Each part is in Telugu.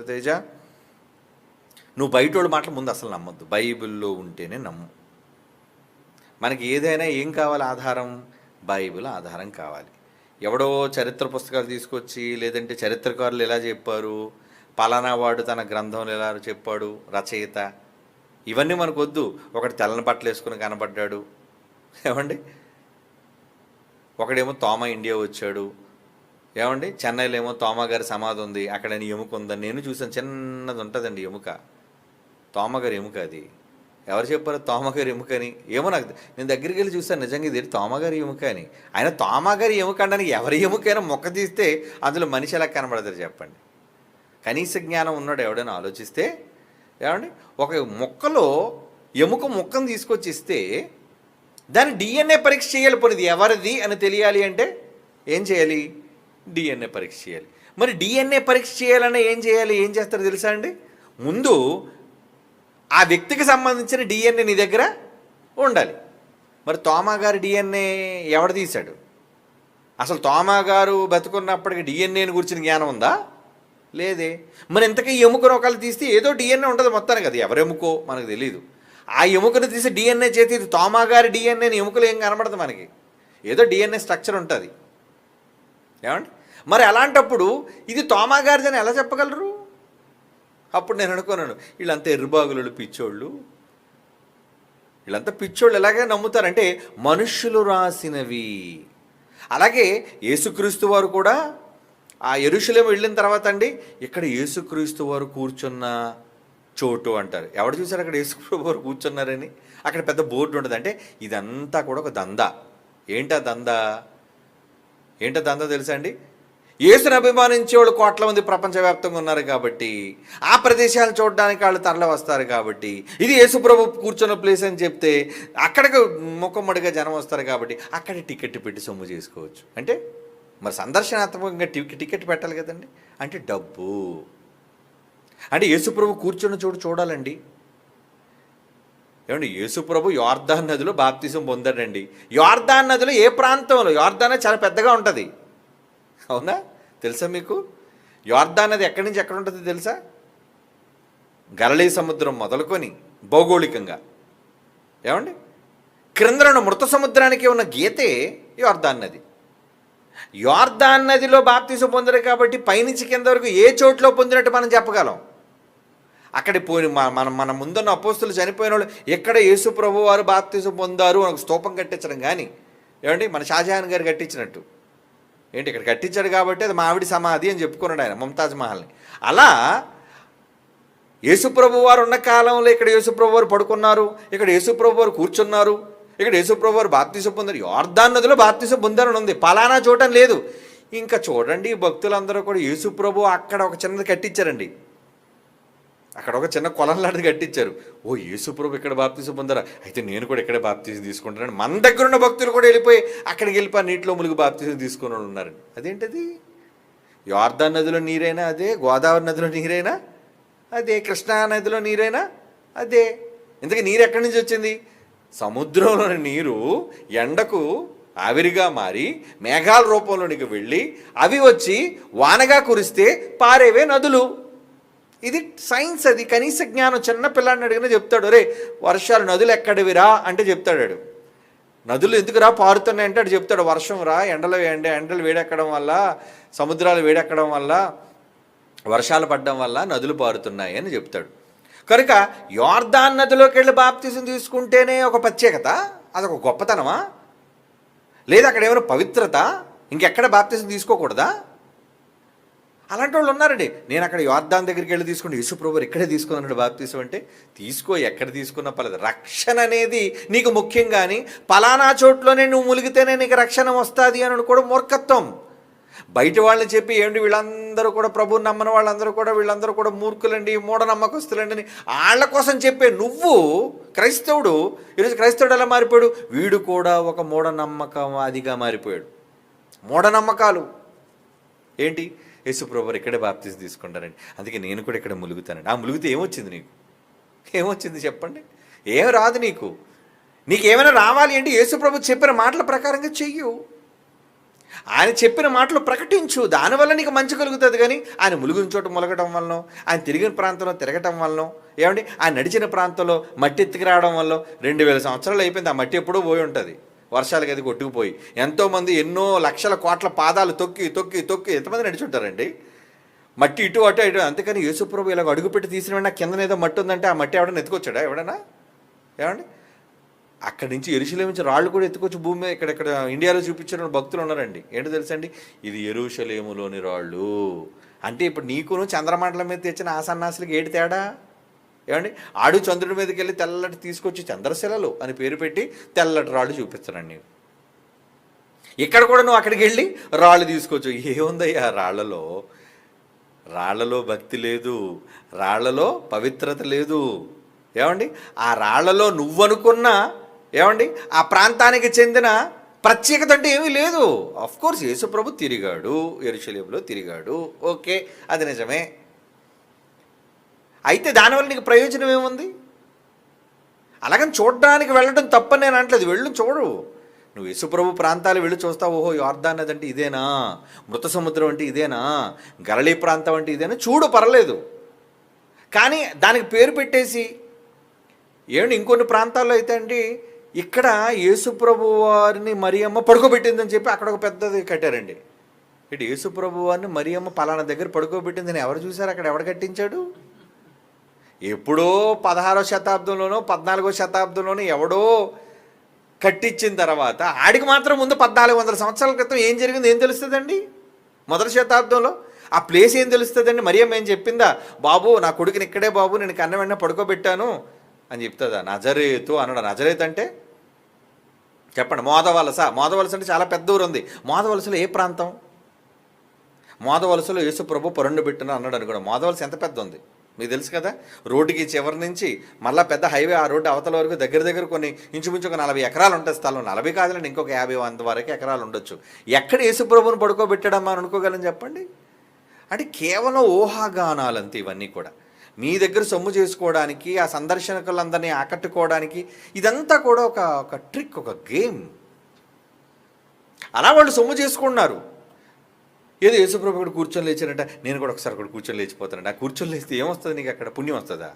తేజ నువ్వు బయటోడు మాటలు ముందు అసలు నమ్మొద్దు. బైబిల్లో ఉంటేనే నమ్ము. మనకి ఏదైనా ఏం కావాలి ఆధారం? బైబిల్ ఆధారం కావాలి. ఎవడో చరిత్ర పుస్తకాలు తీసుకొచ్చి లేదంటే చరిత్రకారులు ఎలా చెప్పారు? పలానా వాడు తన గ్రంథంలో ఎలా చెప్పాడు? రచయిత. ఇవన్నీ మనకొద్దు. ఒకటి తెల్లని బట్టలు వేసుకుని కనబడ్డాడు. ఏమండి? ఒకడేమో తోమ ఇండియా వచ్చాడు. ఏమండి? చెన్నైలో ఏమో తోమగారి సమాధి ఉంది అక్కడ ఎముక ఉందని నేను చూసాను చిన్నది ఉంటుందండి ఎముక. తోమగారి ఎముక అది. ఎవరు చెప్పారు తోమగారి ఎముక అని? ఏమో నాకు నేను దగ్గరికి వెళ్ళి చూసాను నిజంగా ఇది తోమగారి ఎముక అని. ఆయన తోమగారి ఎముక అనడానికి ఎవరి ఎముకైనా మొక్క తీస్తే అందులో మనిషి ఎలా కనబడతారు చెప్పండి. కనీస జ్ఞానం ఉన్నాడు ఎవడైనా ఆలోచిస్తే ఏమండి? ఒక మొక్కలో ఎముక మొక్కను తీసుకొచ్చి ఇస్తే దాని డిఎన్ఏ పరీక్ష చేయాలి పోనిది ఎవరిది అని తెలియాలి అంటే ఏం చేయాలి? డిఎన్ఏ పరీక్ష చేయాలి. మరి డిఎన్ఏ పరీక్ష చేయాలన్నా ఏం చేయాలి? ఏం చేస్తారో తెలుసా అండి? ముందు ఆ వ్యక్తికి సంబంధించిన డిఎన్ఏ నీ దగ్గర ఉండాలి. మరి తోమా గారి డిఎన్ఏ ఎవడు తీశాడు? అసలు తోమా గారు డిఎన్ఏని గురించిన జ్ఞానం ఉందా? లేదే. మరి ఇంతకీ ఎముకను ఒకళ్ళు తీస్తే ఏదో డిఎన్ఏ ఉంటుంది మొత్తానికి అది. ఎవరు ఎముకో? మనకు తెలియదు ఆ ఎముకను తీసి డిఎన్ఏ చేతి తోమాగారి తోమా గారి డిఎన్ఏని ఎముకలు ఏం కనబడదు మనకి. ఏదో డిఎన్ఏ స్ట్రక్చర్ ఉంటుంది. ఏమండి? మరి అలాంటప్పుడు ఇది తోమా ఎలా చెప్పగలరు? అప్పుడు నేను అనుకున్నాను వీళ్ళంతా ఎర్రబాగులు పిచ్చోళ్ళు. వీళ్ళంతా పిచ్చోళ్ళు ఎలాగే నమ్ముతారంటే మనుష్యులు రాసినవి. అలాగే యేసుక్రీస్తు వారు కూడా ఆ ఎరుషులేం వెళ్ళిన తర్వాత అండి ఇక్కడ యేసుక్రీస్తు వారు కూర్చున్న చోటు అంటారు. ఎవడు చూసారు అక్కడ యేసుక్రీస్తు వారు కూర్చున్నారని? అక్కడ పెద్ద బోర్డు ఉంటుంది అంటే ఇదంతా కూడా ఒక దందా. ఏంటా దందా? ఏంటా దందా తెలుసా అండి? యేసును అభిమానించే వాళ్ళు కోట్ల మంది ప్రపంచవ్యాప్తంగా ఉన్నారు కాబట్టి ఆ ప్రదేశాలు చూడడానికి వాళ్ళు తరలి వస్తారు కాబట్టి ఇది యేసుప్రభు కూర్చున్న ప్లేస్ అని చెప్తే అక్కడికి ముఖమ్మడిగా జనం వస్తారు కాబట్టి అక్కడ టికెట్ పెట్టి సొమ్ము చేసుకోవచ్చు. అంటే మరి సందర్శనాత్మకంగా టికెట్ పెట్టాలి కదండి? అంటే డబ్బు. అంటే యేసుప్రభు కూర్చున్న చోటు చూడాలండి. ఏమండి? యేసుప్రభు యోర్ధాన్ నదిలో బాప్తిజం పొందాడండి. యోర్ధాన్ నదిలో ఏ ప్రాంతంలో? యోర్ధానే చాలా పెద్దగా ఉంటుంది. అవునా? తెలుసా మీకు? యార్దాన్ నది ఎక్కడి నుంచి ఎక్కడ ఉంటుంది తెలుసా? గలలీ సముద్రం మొదలుకొని భౌగోళికంగా. ఏమండి? క్రిందన ఉన్న మృత సముద్రానికి ఉన్న గీతే యార్దాన్ నది. యార్దాన్ నదిలో బాప్తీసం పొందారు కాబట్టి పైనుంచి కింద వరకు ఏ చోట్లో పొందినట్టు మనం చెప్పగలం? అక్కడ పోయిన మన- మన ముందున్న అపోస్తులు చనిపోయిన వాళ్ళు ఎక్కడ యేసు ప్రభు వారు బాప్తీసం పొందారు అని స్తూపం కట్టించడం కానీ ఏమండి? మన షాజహాన్ గారు కట్టించినట్టు. ఏంటి ఇక్కడ కట్టించాడు కాబట్టి అది మావిడి సమాధి అని చెప్పుకున్నాడు ఆయన ముంతాజ్ మహల్ని. అలా యేసుప్రభు వారు ఉన్న కాలంలో ఇక్కడ యేసుప్రభు వారు పడుకున్నారు ఇక్కడ యేసుప్రభు వారు కూర్చున్నారు ఇక్కడ యేసుప్రభు వారు బాప్తిస పొందారు. యోర్ధాన్ నదిలో బాప్తిస పొందారని ఉంది. పలానా చూడటం లేదు. ఇంకా చూడండి భక్తులందరూ కూడా యేసుప్రభు అక్కడ ఒక చిన్నది కట్టించారండి. అక్కడ ఒక చిన్న కొలం లాంటిది కట్టించారు. ఓ యేసుప్రభు ఇక్కడ బాప్తీసం పొందారా? అయితే నేను కూడా ఇక్కడే బాప్తీసం తీసుకుంటానని మన దగ్గర ఉన్న భక్తులు కూడా వెళ్ళిపోయి అక్కడికి వెళ్ళిపోయి నీటిలో ములుగు బాప్తీసం తీసుకుని ఉన్నారండి. అదేంటది? యార్దాన్ నదిలో నీరైనా అదే గోదావరి నదిలో నీరైనా అదే కృష్ణా నదిలో నీరైనా అదే. ఇంతకీ నీరు ఎక్కడి నుంచి వచ్చింది? సముద్రంలోని నీరు ఎండకు ఆవిరిగా మారి మేఘాల రూపంలోనికి వెళ్ళి అవి వచ్చి వానగా కురిస్తే పారేవే నదులు. ఇది సైన్స్ అది కనీస జ్ఞానం. చిన్న పిల్లాడిని అడిగినా చెప్తాడు రే వర్షాలు నదులు ఎక్కడివిరా? అంటే చెప్తాడు వాడు. నదులు ఎందుకురా పారుతున్నాయి అంటే అటు చెప్తాడు. వర్షం రా ఎండలు ఎండ ఎండలు వేడెక్కడం వల్ల సముద్రాలు వేడెక్కడం వల్ల వర్షాలు పడడం వల్ల నదులు పారుతున్నాయి అని చెప్తాడు. కనుక యోర్దాన్ నదిలోకి వెళ్ళి బాప్తిజం తీసుకుంటేనే ఒక ప్రత్యేకత. అదొక గొప్పతనమా? లేదా అక్కడ ఏమైనా పవిత్రత? ఇంకెక్కడ బాప్తిజం తీసుకోకూడదా? అలాంటి వాళ్ళు ఉన్నారండి. నేను అక్కడ యోర్ధాన్ దగ్గరికి వెళ్ళి తీసుకుని యేసుప్రభు ఇక్కడే తీసుకున్నాడు బాప్తీసం అంటే తీసుకో ఎక్కడ తీసుకున్నా పర్లేదు. రక్షణ అనేది నీకు ముఖ్యం కానీ పలానా చోట్లోనే నువ్వు ములిగితేనే నీకు రక్షణ వస్తుంది అని కూడా మూర్ఖత్వం. బయట వాళ్ళని చెప్పి ఏంటి వీళ్ళందరూ కూడా ప్రభుని నమ్మని వాళ్ళందరూ కూడా వీళ్ళందరూ కూడా మూర్ఖులండి మూఢనమ్మకస్తులండి అని వాళ్ళ కోసం చెప్పే నువ్వు క్రైస్తవుడు ఈరోజు క్రైస్తవుడు ఎలా మారిపోయాడు? వీడు కూడా ఒక మూఢనమ్మకం అదిగా మారిపోయాడు. మూఢనమ్మకాలు. ఏంటి? యేసుప్రభు ఇక్కడే బాప్తీసం తీసుకుంటారండి. అందుకే నేను కూడా ఇక్కడ ములుగుతానండి. ఆ ములిగితే ఏమొచ్చింది నీకు? ఏమొచ్చింది చెప్పండి? ఏం రాదు నీకు? నీకు ఏమైనా రావాలి అంటే యేసుప్రభు చెప్పిన మాటల ప్రకారంగా చెయ్యు. ఆయన చెప్పిన మాటలు ప్రకటించు. దానివల్ల నీకు మంచి కలుగుతుంది కానీ ఆయన ములుగుని చోట ములగటం వలన ఆయన తిరిగిన ప్రాంతంలో తిరగటం వలన ఏమండి? ఆయన నడిచిన ప్రాంతంలో మట్టి ఎత్తుకు రావడం వల్ల రెండు వేల సంవత్సరాలు అయిపోయింది. ఆ మట్టి ఎప్పుడూ పోయి ఉంటుంది. వర్షాలకి అది కొట్టుకుపోయి. ఎంతోమంది ఎన్నో లక్షల కోట్ల పాదాలు తొక్కి తొక్కి తొక్కి ఎంతమంది నడిచుంటారండి? మట్టి ఇటు అటు ఇటు. అందుకని యేసుప్రభు ఇలాగ అడుగుపెట్టి తీసిన వెంటనే కింద ఏదో మట్టి ఉందంటే ఆ మట్టి ఎవడన్నా ఎత్తుకొచ్చాడా? ఎవడన్నా? ఏమండి? అక్కడి నుంచి ఎరుశలేం నుంచి రాళ్ళు కూడా ఎత్తుకొచ్చి భూమి ఇక్కడ ఇక్కడ ఇండియాలో చూపించిన భక్తులు ఉన్నారండి. ఏంటో తెలుసండి? ఇది ఎరుశలేములోని రాళ్ళు. అంటే ఇప్పుడు నీకును చంద్రమండలం మీద తెచ్చిన ఆసన్నాసులకి ఏటి తేడా? ఏమండి? ఆడు చంద్రుడి మీదకి వెళ్ళి తెల్లటి తీసుకొచ్చి చంద్రశిలలు అని పేరు పెట్టి తెల్లటి రాళ్ళు చూపిస్తానండి నీవు. ఇక్కడ కూడా నువ్వు అక్కడికి వెళ్ళి రాళ్ళు తీసుకోవచ్చు ఏముందయ్యా రాళ్ళలో రాళ్ళలో భక్తి లేదు. రాళ్ళలో పవిత్రత లేదు. ఏమండి? ఆ రాళ్ళలో నువ్వనుకున్న ఏమండి? ఆ ప్రాంతానికి చెందిన ప్రత్యేకత అంటే ఏమీ లేదు. అఫ్కోర్స్ యేసుప్రభు తిరిగాడు. ఎరుశలేంలో తిరిగాడు. ఓకే అది నిజమే. అయితే దానివల్ల నీకు ప్రయోజనం ఏముంది? అలాగని చూడడానికి వెళ్ళడం తప్పని నేను అంటలేదు వెళ్ళు చూడు. నువ్వు యశుప్రభు ప్రాంతాలు వెళ్ళి చూస్తావు. ఓహో యార్దాన్ నది అంటే ఇదేనా? మృత సముద్రం అంటే ఇదేనా? గరళీ ప్రాంతం అంటే ఇదేనా? చూడు పర్లేదు. కానీ దానికి పేరు పెట్టేసి ఏమండి ఇంకొన్ని ప్రాంతాల్లో అయితే అండి ఇక్కడ యేసుప్రభు వారిని మరియమ్మ పడుకోబెట్టిందని చెప్పి అక్కడ ఒక పెద్దది కట్టారండి. ఇటు యేసుప్రభు వారిని మరియమ్మ పలానా దగ్గర పడుకోబెట్టిందని ఎవరు చూశారు? అక్కడ ఎవడు కట్టించాడు? ఎప్పుడో పదహారో శతాబ్దంలోనో పద్నాలుగో శతాబ్దంలోనో ఎవడో కట్టించిన తర్వాత ఆడికి మాత్రం ముందు పద్నాలుగు వందల సంవత్సరాల క్రితం ఏం జరిగింది ఏం తెలుస్తుందండి? మొదటి శతాబ్దంలో ఆ ప్లేస్ ఏం తెలుస్తుందండి? మరి ఏం చెప్పిందా? బాబు నా కొడుకుని ఇక్కడే బాబు నేను కన్న వెంటనే పడుకోబెట్టాను అని చెప్తుందా? నజరేతు అన్నాడు నజరేత్ అంటే? చెప్పండి. మోదవలస మోదవలస అంటే చాలా పెద్ద ఊరు ఉంది. మోదవలసలో ఏ ప్రాంతం? మోదవలసలో యేసు ప్రభు పరుండు పెట్టిన అన్నాడు అనుకోండి. మోదవలస ఎంత పెద్ద ఉంది? మీకు తెలుసు కదా? రోడ్డుకి చివరి నుంచి మళ్ళీ పెద్ద హైవే ఆ రోడ్డు అవతల వరకు దగ్గర దగ్గర కొన్ని ఇంచుమించు ఒక నలభై ఎకరాలు ఉంటాయి స్థలం. నలభై కాదులండి ఇంకొక యాభై వంద వరకు ఎకరాలు ఉండొచ్చు. ఎక్కడ యేసుప్రభుని పడుకోబెట్టడం అని అనుకోగలను చెప్పండి? అంటే కేవలం ఊహాగానాలంతే ఇవన్నీ కూడా. మీ దగ్గర సొమ్ము చేసుకోవడానికి ఆ సందర్శకులందరినీ ఆకట్టుకోవడానికి ఇదంతా కూడా ఒక ఒక ట్రిక్ ఒక గేమ్. అలా వాళ్ళు సొమ్ము చేసుకున్నారు ఏదో యేసుప్రభు కూడా కూర్చొని లేచారంట. నేను కూడా ఒకసారి అక్కడ కూర్చొని లేచిపోతానంట. ఆ కూర్చొని లేస్తే ఏమొస్తుంది నీకు అక్కడ? పుణ్యం వస్తుందా?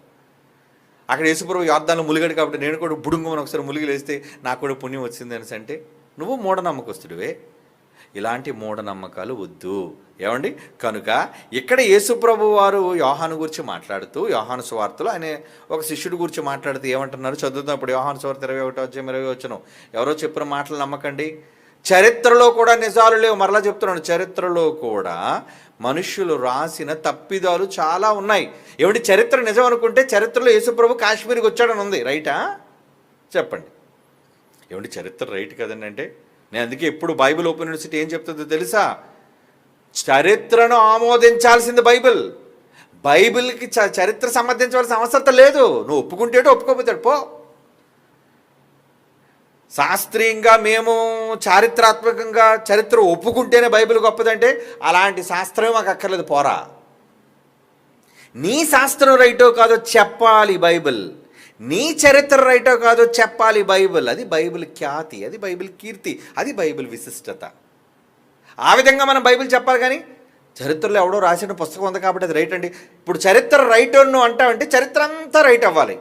అక్కడ యేసుప్రభు యార్థాలను ములిగాడు కాబట్టి నేను కూడా బుడుంగమని ఒకసారి ములిగి లేస్తే నాకు కూడా పుణ్యం వచ్చింది అనేసి అంటే నువ్వు మూఢనమ్మకస్తుడివే. ఇలాంటి మూఢనమ్మకాలు వద్దు. ఏమండి? కనుక ఇక్కడ యేసుప్రభు వారు యోహాను గురించి మాట్లాడుతూ యోహాను సువార్తలు ఆయన ఒక శిష్యుడి గురించి మాట్లాడుతూ ఏమంటున్నారు? చదువుతున్నప్పుడు యోహాను సువార్త ఇరవై ఒకటో వచ్చే ఇరవై వచ్చను ఎవరో చెప్పిన మాటలు నమ్మకండి. చరిత్రలో కూడా నిజాలు లేవు. మరలా చెప్తున్నాను చరిత్రలో కూడా మనుష్యులు రాసిన తప్పిదాలు చాలా ఉన్నాయి. ఏమిటి చరిత్ర నిజం అనుకుంటే చరిత్రలో యేసుప్రభు కాశ్మీర్కి వచ్చాడని ఉంది రైటా? చెప్పండి. ఏమిటి చరిత్ర రైట్ కదండి అంటే? నేను అందుకే ఎప్పుడు బైబిల్ ఓపెన్ యూనివర్సిటీ ఏం చెప్తుందో తెలుసా? చరిత్రను ఆమోదించాల్సింది బైబిల్. బైబిల్కి చ చరిత్ర సమర్థించవలసిన అవసరం లేదు. నువ్వు ఒప్పుకుంటేటో ఒప్పుకోపోతాడు పో. శాస్త్రీయంగా మేము చారిత్రాత్మకంగా చరిత్ర ఒప్పుకుంటేనే బైబిల్ గొప్పదంటే అలాంటి శాస్త్రమే మాకు అక్కర్లేదు పోరా. నీ శాస్త్రం రైటో కాదో చెప్పాలి బైబిల్. నీ చరిత్ర రైటో కాదో చెప్పాలి బైబిల్. అది బైబిల్ ఖ్యాతి అది బైబిల్ కీర్తి అది బైబిల్ విశిష్టత. ఆ విధంగా మనం బైబిల్ చెప్పాలి కానీ చరిత్రలో ఎవడో రాసిన పుస్తకం ఉంది కాబట్టి అది రైట్ అండి. ఇప్పుడు చరిత్ర రైట్ అన్ను అంటావంటే చరిత్ర అంతా రైట్ అవ్వాలి.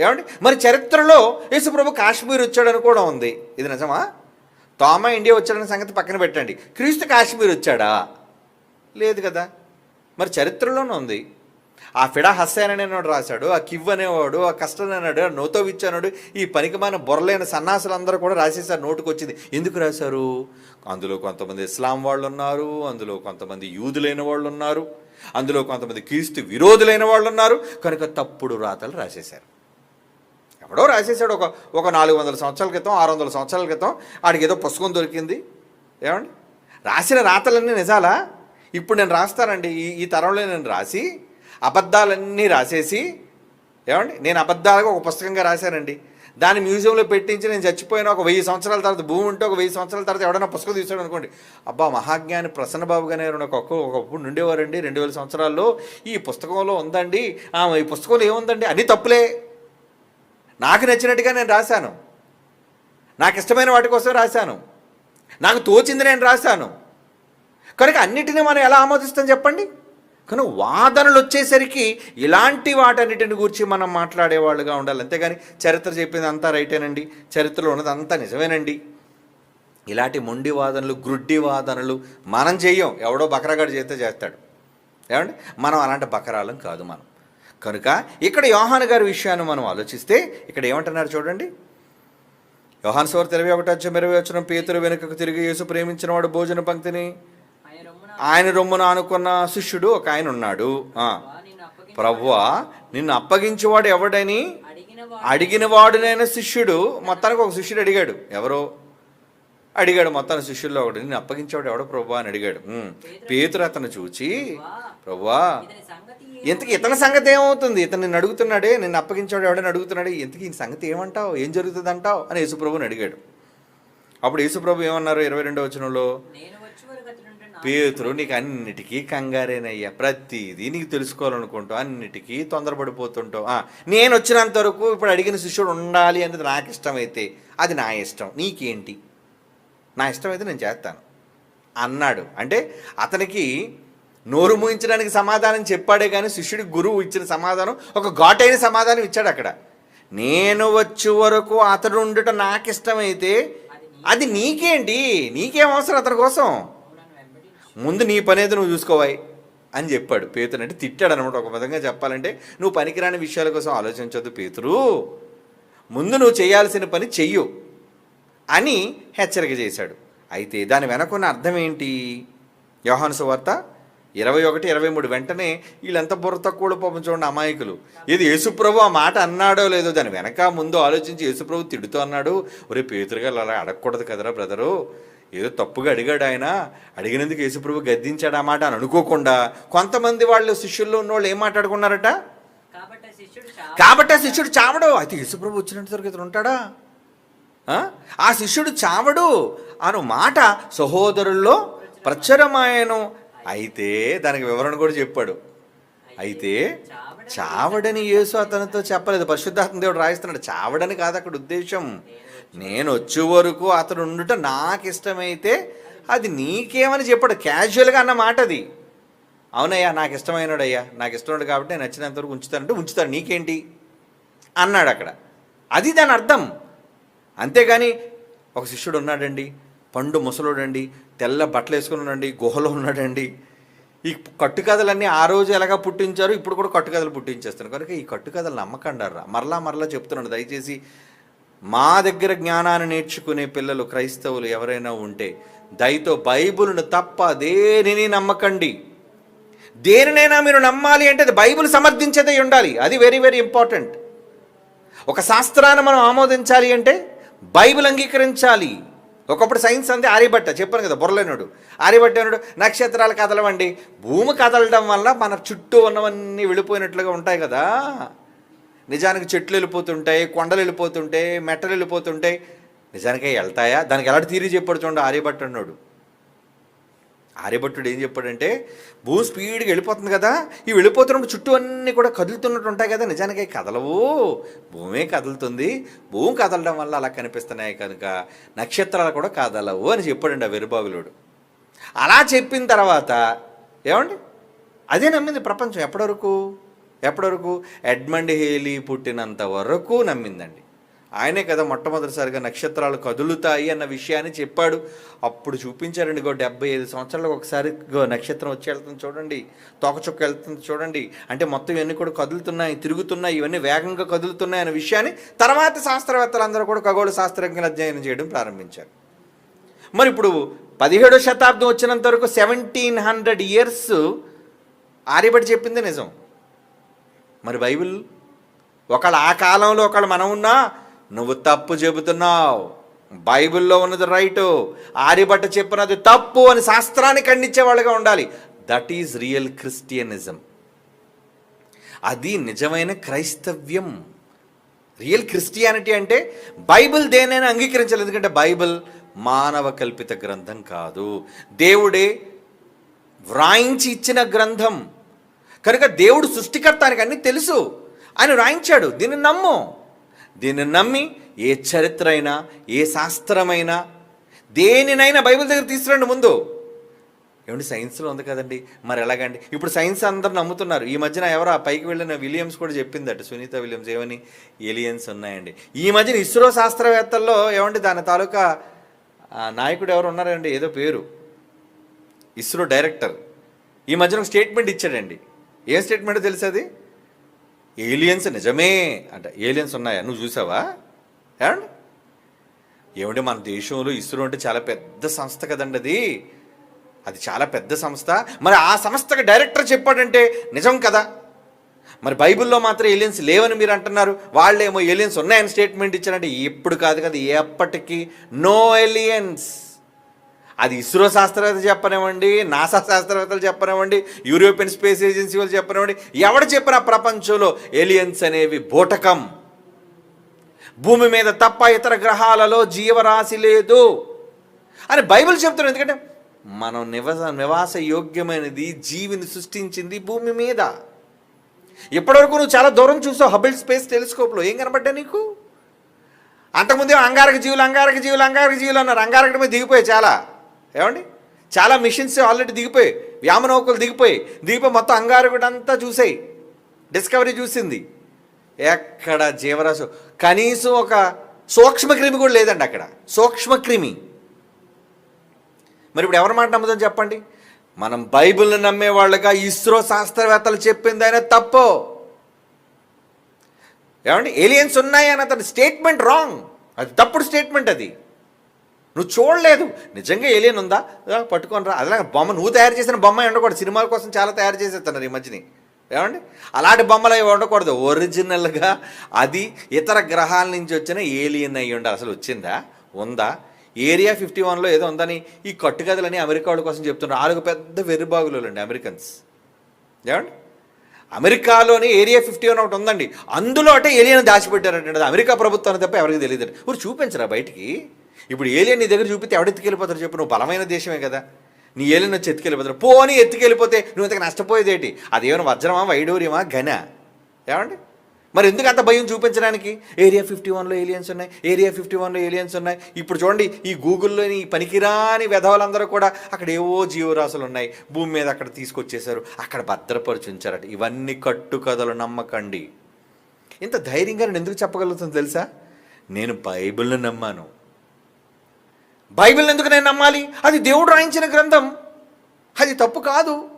ఏమండి? మరి చరిత్రలో యేసుప్రభు కాశ్మీర్ వచ్చాడని కూడా ఉంది. ఇది నిజమా? తోమ ఇండియా వచ్చాడని సంగతి పక్కన పెట్టండి. క్రీస్తు కాశ్మీర్ వచ్చాడా? లేదు కదా. మరి చరిత్రలోనే ఉంది. ఆ ఫిడా హస్సైన్ అనేవాడు రాశాడు ఆ కివ్ అనేవాడు ఆ కష్టం అన్నాడు ఆ నోతోవిచ్ అన్నాడు ఈ పనికిమాన సన్నాసులు సన్నాసులందరూ కూడా రాసేసారు నోటుకు వచ్చింది ఎందుకు రాశారు? అందులో కొంతమంది ఇస్లాం వాళ్ళు ఉన్నారు అందులో కొంతమంది యూదులైన వాళ్ళు ఉన్నారు అందులో కొంతమంది క్రీస్తు విరోధులైన వాళ్ళు ఉన్నారు కనుక తప్పుడు రాతలు రాసేశారు. ఎవడో రాసేసాడు ఒక ఒక నాలుగు వందల సంవత్సరాల క్రితం ఆరు వందల సంవత్సరాల క్రితం. ఆడికి ఏదో పుస్తకం దొరికింది. ఏమండి? రాసిన రాతలన్నీ నిజాలా? ఇప్పుడు నేను రాస్తానండి. ఈ ఈ తరంలో నేను రాసి అబద్ధాలన్నీ రాసేసి ఏమండి? నేను అబద్ధాలుగా ఒక పుస్తకంగా రాశానండి. దాన్ని మ్యూజియంలో పెట్టించి నేను చచ్చిపోయిన ఒక వెయ్యి సంవత్సరాల తర్వాత భూమి ఉంటే ఒక వెయ్యి సంవత్సరాల తర్వాత ఎవడైనా పుస్తకం తీసాడు అనుకోండి అబ్బా మహాజ్ఞాని ప్రసన్నబాబు గారు ఒక ఒకప్పుడు నుండేవారండి రెండు వేల సంవత్సరాల్లో ఈ పుస్తకంలో ఉందండి. ఈ పుస్తకంలో ఏముందండి? అన్నీ తప్పులే. నాకు నచ్చినట్టుగా నేను రాశాను. నాకు ఇష్టమైన వాటి కోసం రాశాను. నాకు తోచింది నేను రాశాను. కనుక అన్నిటినీ మనం ఎలా ఆమోదిస్తాం చెప్పండి? కనుక వాదనలు వచ్చేసరికి ఇలాంటి వాటన్నిటిని గురించి మనం మాట్లాడేవాళ్ళుగా ఉండాలి. అంతేగాని చరిత్ర చెప్పింది అంతా రైటేనండి. చరిత్రలో ఉన్నది అంతా నిజమేనండి. ఇలాంటి మొండి వాదనలు గ్రుడ్డి వాదనలు మనం చెయ్యం. ఎవడో బకరాగాడు చేస్తే చేస్తాడు. ఏమండి? మనం అలాంటి బకరాలం కాదు మనం. కనుక ఇక్కడ యోహాన్ గారి విషయాన్ని మనం ఆలోచిస్తే ఇక్కడ ఏమంటున్నారు చూడండి. యోహాన్ సోర్ ఇరవై ఒకటి వచ్చి ఇరవై వచ్చిన పేతురు వెనుకకు తిరిగి యేసు ప్రేమించిన వాడు భోజన పంక్తిని. ఆయన రొమ్మున అనుకున్న శిష్యుడు ఒక ఆయన ఉన్నాడు. ప్రభువా నిన్ను అప్పగించేవాడు ఎవడని? అడిగిన వాడు అడిగిన వాడునైన శిష్యుడు. మొత్తానికి ఒక శిష్యుడు అడిగాడు. ఎవరో? అడిగాడు మొత్తాన్ని శిష్యుల్లో ఒకడు. నిన్ను అప్పగించేవాడు ఎవడో? ప్రభు అని అడిగాడు. పేతురు అతను చూచి ప్రభువా ఇంతకి ఇతని సంగతి ఏమవుతుంది? ఇతను అడుగుతున్నాడే నిన్ను అప్పగించాడు ఎవడని అడుగుతున్నాడే? ఇంతకి ఈ సంగతి ఏమంటావు? ఏం జరుగుతుంది అంటావు అని యేసుప్రభుని అడిగాడు. అప్పుడు యేసుప్రభు ఏమన్నారు? ఇరవై రెండో వచనంలో నేను పేతురు నీకు అన్నిటికీ కంగారేనయ్యా. ప్రతిదీ నీకు తెలుసుకోవాలనుకుంటావు. అన్నిటికీ తొందరపడిపోతుంటావు. నేను వచ్చినంత వరకు ఇప్పుడు అడిగిన శిష్యుడు ఉండాలి అనేది నాకు ఇష్టమైతే అది నా ఇష్టం. నీకేంటి? నా ఇష్టం అయితే నేను చేస్తాను. అన్నాడు. అంటే అతనికి నోరు మూయించడానికి సమాధానం చెప్పాడే కానీ శిష్యుడికి గురువు ఇచ్చిన సమాధానం ఒక ఘాటైన సమాధానం ఇచ్చాడు అక్కడ. నేను వచ్చే వరకు అతడు ఉండటం నాకు ఇష్టమైతే అది నీకేంటి? నీకేం అవసరం అతని కోసం? ముందు నీ పని అయితే నువ్వు చూసుకోవాలి అని చెప్పాడు పేతురు. అంటే తిట్టాడు అనమాట ఒక విధంగా చెప్పాలంటే నువ్వు పనికిరాని విషయాల కోసం ఆలోచించొద్దు పేతురు. ముందు నువ్వు చేయాల్సిన పని చెయ్యు అని హెచ్చరిక చేశాడు. అయితే దాని వెనకున్న అర్థం ఏంటి? యోహాను సువార్త ఇరవై ఒకటి ఇరవై మూడు వెంటనే వీళ్ళంత బుర్ర తక్కువ పాపం చూడండి అమాయకులు. ఇది యేసుప్రభు ఆ మాట అన్నాడో లేదో దాని వెనక ముందు ఆలోచించి యేసుప్రభు తిడుతూ అన్నాడు ఒరే పేతురుగా అలా అడగకూడదు కదరా బ్రదరు. ఏదో తప్పుగా అడిగాడు ఆయన. అడిగినందుకు యేసుప్రభు గద్దించాడు ఆ మాట అని అనుకోకుండా కొంతమంది వాళ్ళు శిష్యుల్లో ఉన్న వాళ్ళు ఏం మాట్లాడుకున్నారట? కాబట్టి ఆ శిష్యుడు చావడు. అయితే యేసుప్రభు వచ్చినంత వరకు ఇతను ఉంటాడా? ఆ? ఆ శిష్యుడు చావడు. అను మాట సహోదరుల్లో ప్రచురమాయను అయితే దానికి వివరణ కూడా చెప్పాడు. అయితే చావడని యేసు అతనితో చెప్పలేదు. పరిశుద్ధాత్మ దేవుడు రాయిస్తున్నాడు. చావడని కాదు అక్కడ ఉద్దేశం. నేను వచ్చే వరకు అతడు ఉండుట నాకు ఇష్టమైతే అది నీకేమని చెప్పాడు. క్యాజువల్గా అన్న మాట అది. అవునయ్యా నాకు ఇష్టమైనడు అయ్యా నాకు ఇష్టమైనడు కాబట్టి నేను నచ్చినంత వరకు ఉంచుతానంటే ఉంచుతాను. నీకేంటి? అన్నాడు అక్కడ. అది దాని అర్థం. అంతేగాని ఒక శిష్యుడు ఉన్నాడండి. పండు ముసలోడండి తెల్ల బట్టలు వేసుకుని ఉన్నాడండి గుహలో ఉన్నాడండి. ఈ కట్టుకథలన్నీ ఆ రోజు ఎలాగా పుట్టించారు? ఇప్పుడు కూడా కట్టుకథలు పుట్టించేస్తున్నారు. కనుక ఈ కట్టుకథలు నమ్మకండారా? మరలా మరలా చెప్తున్నాడు దయచేసి మా దగ్గర జ్ఞానాన్ని నేర్చుకునే పిల్లలు క్రైస్తవులు ఎవరైనా ఉంటే దయతో బైబుల్ను తప్ప దేనిని నమ్మకండి? దేనినైనా మీరు నమ్మాలి అంటే అది బైబుల్ సమర్థించేదే ఉండాలి. అది వెరీ వెరీ ఇంపార్టెంట్. ఒక శాస్త్రాన్ని మనం ఆమోదించాలి అంటే బైబిల్ అంగీకరించాలి. ఒకప్పుడు సైన్స్ అంతే ఆర్యభట్ట చెప్పాను కదా బుర్రలేనుడు. ఆర్యభట్టనుడు నక్షత్రాలు కదలవండి. భూమి కదలడం వల్ల మన చుట్టూ ఉన్నవన్నీ వెళ్ళిపోయినట్లుగా ఉంటాయి కదా. నిజానికి చెట్లు వెళ్ళిపోతుంటాయి కొండలు వెళ్ళిపోతుంటాయి మెట్టలు వెళ్ళిపోతుంటాయి. నిజానికి వెళ్తాయా? దానికి ఎలాంటి తీరి చెప్పాడు చూడండి ఆర్యభట్ట అన్నాడు ఆర్యభట్టుడు ఏం చెప్పాడంటే భూమి స్పీడ్గా వెళ్ళిపోతుంది కదా ఈ వెళ్ళిపోతున్నప్పుడు చుట్టూ అన్నీ కూడా కదులుతున్నట్టు ఉంటాయి కదా నిజానికి కదలవు. భూమే కదులుతుంది. భూమి కదలడం వల్ల అలా కనిపిస్తున్నాయి కనుక నక్షత్రాలు కూడా కదలవు అని చెప్పాడండి ఆ వెరుబాగులుడు. అలా చెప్పిన తర్వాత ఏమండి? అదే నమ్మింది ప్రపంచం ఎప్పటివరకు ఎప్పటివరకు ఎడ్మండ్ హేలీ పుట్టినంత వరకు నమ్మిందండి. ఆయనే కదా మొట్టమొదటిసారిగా నక్షత్రాలు కదులుతాయి అన్న విషయాన్ని చెప్పాడు. అప్పుడు చూపించారండి గో డెబ్బై ఐదు సంవత్సరాలకు ఒకసారి గో నక్షత్రం వచ్చి వెళ్తుంది చూడండి తోకచుక్క వెళ్తుంది చూడండి. అంటే మొత్తం ఇవన్నీ కూడా కదులుతున్నాయి తిరుగుతున్నాయి ఇవన్నీ వేగంగా కదులుతున్నాయి అనే విషయాన్ని తర్వాత శాస్త్రవేత్తలందరూ కూడా ఖగోళ శాస్త్రజ్ఞులు అధ్యయనం చేయడం ప్రారంభించారు. మరి ఇప్పుడు పదిహేడో శతాబ్దం వచ్చినంత వరకు సెవెంటీన్ హండ్రెడ్ ఇయర్స్ ఆర్యభటి చెప్పింది నిజం. మరి బైబిల్ ఒకళ్ళు ఆ కాలంలో ఒకళ్ళు మనం ఉన్నా నువ్వు తప్పు చెబుతున్నావు. బైబిల్లో ఉన్నది రైటు. ఆర్యభట్ట చెప్పినది తప్పు అని శాస్త్రాన్ని ఖండించే వాళ్ళగా ఉండాలి. దట్ ఈజ్ రియల్ క్రిస్టియనిజం అది నిజమైన క్రైస్తవ్యం. రియల్ క్రిస్టియానిటీ అంటే బైబిల్ దేనైనా అంగీకరించాలి ఎందుకంటే బైబిల్ మానవ కల్పిత గ్రంథం కాదు. దేవుడే వ్రాయించి ఇచ్చిన గ్రంథం. కనుక దేవుడు సృష్టికర్త ఆయనకు అన్నీ తెలుసు. ఆయన వ్రాయించాడు. దీన్ని నమ్ము. దీన్ని నమ్మి ఏ చరిత్ర అయినా ఏ శాస్త్రమైనా దేనినైనా బైబిల్ దగ్గర తీసుకురండి ముందు. ఏమండి సైన్స్లో ఉంది కదండి. మరి ఎలాగండి? ఇప్పుడు సైన్స్ అందరు నమ్ముతున్నారు. ఈ మధ్యన ఎవరో ఆ పైకి వెళ్ళిన విలియమ్స్ కూడా చెప్పిందట సునీత విలియమ్స్ ఏమని? ఏలియన్స్ ఉన్నాయండి. ఈ మధ్యన ఇస్రో శాస్త్రవేత్తల్లో ఏమండి దాని తాలూకా నాయకుడు ఎవరు ఉన్నారండి? ఏదో పేరు. ఇస్రో డైరెక్టర్. ఈ మధ్యన ఒక స్టేట్మెంట్ ఇచ్చాడండి. ఏం స్టేట్మెంట్ తెలుసు అది? ఏలియన్స్ నిజమే అంట. ఏలియన్స్ ఉన్నాయా? నువ్వు చూసావా? ఏమండి? ఏమంటే మన దేశంలో ఇస్రో అంటే చాలా పెద్ద సంస్థ కదండి అది. అది చాలా పెద్ద సంస్థ. మరి ఆ సంస్థకి డైరెక్టర్ చెప్పాడంటే నిజం కదా? మరి బైబిల్లో మాత్రం ఏలియన్స్ లేవని మీరు అంటున్నారు. వాళ్ళేమో ఏలియన్స్ ఉన్నాయని స్టేట్మెంట్ ఇచ్చారంటే ఇప్పుడు కాదు కదా ఎప్పటికీ నో ఏలియన్స్. అది ఇస్రో శాస్త్రవేత్త చెప్పనివ్వండి నాసా శాస్త్రవేత్తలు చెప్పనివ్వండి యూరోపియన్ స్పేస్ ఏజెన్సీ వాళ్ళు చెప్పనివ్వండి ఎవడు చెప్పినా ప్రపంచంలో ఏలియన్స్ అనేవి బోటకం. భూమి మీద తప్ప ఇతర గ్రహాలలో జీవరాశి లేదు. అని బైబిల్ చెప్తున్నారు ఎందుకంటే మనం నివస నివాస యోగ్యమైనది జీవిని సృష్టించింది భూమి మీద. ఇప్పటివరకు నువ్వు చాలా దూరం చూసావు హబిల్ స్పేస్ టెలిస్కోప్లో ఏం కనబడ్డా నీకు? అంతకుముందే అంగారక జీవులు అంగారక జీవులు అంగారక జీవులు అన్నారు అంగారక మీద దిగిపోయాయి చాలా. ఏమండి? చాలా మిషన్స్ ఆల్రెడీ దిగిపోయాయి. వ్యామనౌకలు దిగిపోయాయి. దిగిపోయి మొత్తం అంగారకుడు అంతా చూసాయి. డిస్కవరీ చూసింది. ఎక్కడ జీవరాశి? కనీసం ఒక సూక్ష్మక్రిమి కూడా లేదండి అక్కడ. సూక్ష్మక్రిమి మరి ఇప్పుడు ఎవరి మాట నమ్ముదని చెప్పండి? మనం బైబిల్ని నమ్మే వాళ్ళగా ఇస్రో శాస్త్రవేత్తలు చెప్పింది ఆయన తప్పు. ఏమండి? ఏలియన్స్ ఉన్నాయి అతని స్టేట్మెంట్ రాంగ్ అది తప్పుడు స్టేట్మెంట్ అది. నువ్వు చూడలేదు. నిజంగా ఏలియన్ ఉందా? పట్టుకొని రా అదే బొమ్మ నువ్వు తయారు చేసిన బొమ్మ ఉండకూడదు. సినిమాల కోసం చాలా తయారు చేసేస్తున్నారు ఈ మధ్యని. ఏమండి? అలాంటి బొమ్మలు అవి ఉండకూడదు. ఒరిజినల్గా అది ఇతర గ్రహాల నుంచి వచ్చిన ఏలియన్ అయ్యి ఉండాలి. అసలు వచ్చిందా? ఉందా? ఏరియా ఫిఫ్టీ వన్లో ఏదో ఉందని ఈ కట్టుకథలని అమెరికా వాళ్ళ కోసం చెప్తున్నారు. నాలుగు పెద్ద వెర్రిబాగులు అండి అమెరికన్స్. ఏమండి? అమెరికాలోని ఏరియా ఫిఫ్టీ వన్ ఒకటి ఉందండి. అందులో అంటే ఏలియన్ దాచిపెట్టారంటే అది అమెరికా ప్రభుత్వాన్ని తప్ప ఎవరికి తెలియదు ఊరు చూపించరా బయటికి? ఇప్పుడు ఏలియన్ నీ దగ్గర చూపితే ఎవడు ఎత్తుకెళ్ళిపోతారు చెప్పు? నువ్వు బలమైన దేశమే కదా. నీ ఏలియన్ వచ్చి ఎత్తుకెళ్ళిపోతారు పోని ఎత్తుకెళ్ళిపోతే నువ్వు ఇంతకు నష్టపోయేదేటి అదేమైనా వజ్రమా వైడూర్యమా ఘన? ఏమండి? మరి ఎందుకు అంత భయం చూపించడానికి? ఏరియా ఫిఫ్టీ వన్లో ఏలియన్స్ ఉన్నాయి ఏరియా ఫిఫ్టీ వన్లో ఏలియన్స్ ఉన్నాయి. ఇప్పుడు చూడండి ఈ గూగుల్లోని ఈ పనికిరాని వెధవలందరూ కూడా అక్కడ ఏవో జీవరాశులు ఉన్నాయి. భూమి మీద అక్కడ తీసుకొచ్చేశారు. అక్కడ భద్రపరిచి ఉంచారట ఇవన్నీ కట్టుకథలు నమ్మకండి. ఇంత ధైర్యంగా నేను ఎందుకు చెప్పగలుగుతుంది తెలుసా? నేను బైబిల్ని నమ్మాను. బైబిల్ని ఎందుకు నేను నమ్మాలి? అది దేవుడు రాయించిన గ్రంథం. అది తప్పు కాదు.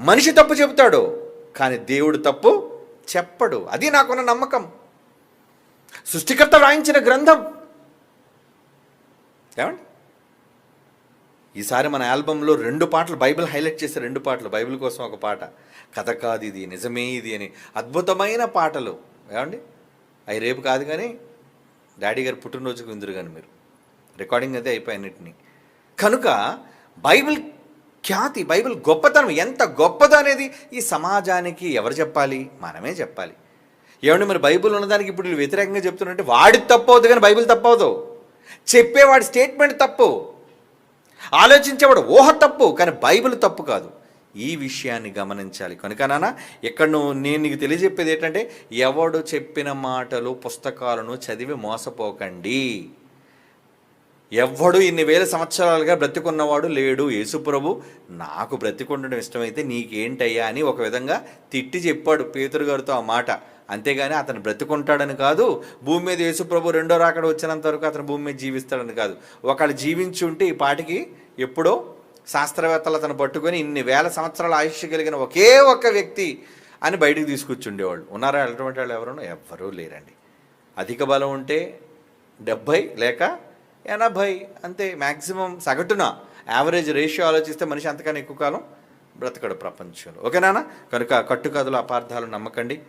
మనిషి తప్పు చెబుతాడు కానీ దేవుడు తప్పు చెప్పడు. అది నాకున్న నమ్మకం. సృష్టికర్త రాయించిన గ్రంథం. ఏమండి? ఈసారి మన ఆల్బంలో రెండు పాటలు బైబిల్ హైలైట్ చేసే రెండు పాటలు. బైబిల్ కోసం ఒక పాట. కథ కాదు ఇది నిజమే ఇది అని. అద్భుతమైన పాటలు. ఏమండి? అవి రేపు కాదు కానీ డాడీ గారు పుట్టినరోజుకు విందురు కానీ మీరు. రికార్డింగ్ అయితే అయిపోయినటిని కనుక బైబిల్ ఖ్యాతి బైబిల్ గొప్పతనం ఎంత గొప్పదో అనేది ఈ సమాజానికి ఎవరు చెప్పాలి? మనమే చెప్పాలి. ఏమంటే మరి బైబిల్ ఉన్నదానికి ఇప్పుడు వీళ్ళు వ్యతిరేకంగా చెప్తున్నట్టే వాడి తప్పు కానీ బైబిల్ తప్పవదు చెప్పేవాడి స్టేట్మెంట్ తప్పు. ఆలోచించేవాడు ఊహ తప్పు కానీ బైబిల్ తప్పు కాదు. ఈ విషయాన్ని గమనించాలి. కనుక నాన్న ఇక్కడ నువ్వు నేను నీకు తెలియజెప్పేది ఏంటంటే ఎవడు చెప్పిన మాటలు పుస్తకాలను చదివి మోసపోకండి. ఎవ్వడు ఇన్ని వేల సంవత్సరాలుగా బ్రతికున్నవాడు లేడు. యేసుప్రభు నాకు బ్రతికుండడం ఇష్టమైతే నీకేంటయ్యా అని ఒక విధంగా తిట్టి చెప్పాడు పేతురు గారితో ఆ మాట. అంతేగాని అతను బ్రతికుంటాడని కాదు భూమి మీద యేసుప్రభు రెండో రాకడ వచ్చినంత వరకు అతను భూమి మీద జీవిస్తాడని కాదు. ఒకళ్ళు జీవించి ఉంటే ఈ పాటికి ఎప్పుడో శాస్త్రవేత్తలు అతను పట్టుకొని ఇన్ని వేల సంవత్సరాల ఆయుష్ కలిగిన ఒకే ఒక్క వ్యక్తి అని బయటకు తీసుకొచ్చుండేవాళ్ళు. ఉన్నారా? అటువంటి వాళ్ళు ఎవరు ఎవ్వరూ లేరండి. అధిక బలం ఉంటే డెబ్భై లేక ఎనభై అంతే మ్యాక్సిమం సగటున యావరేజ్ రేషియో ఆలోచిస్తే మనిషి అంతకన్నా ఎక్కువ కాలం బ్రతకడు ప్రపంచంలో. ఓకేనా కనుక కట్టుకథలు అపార్థాలు నమ్మకండి.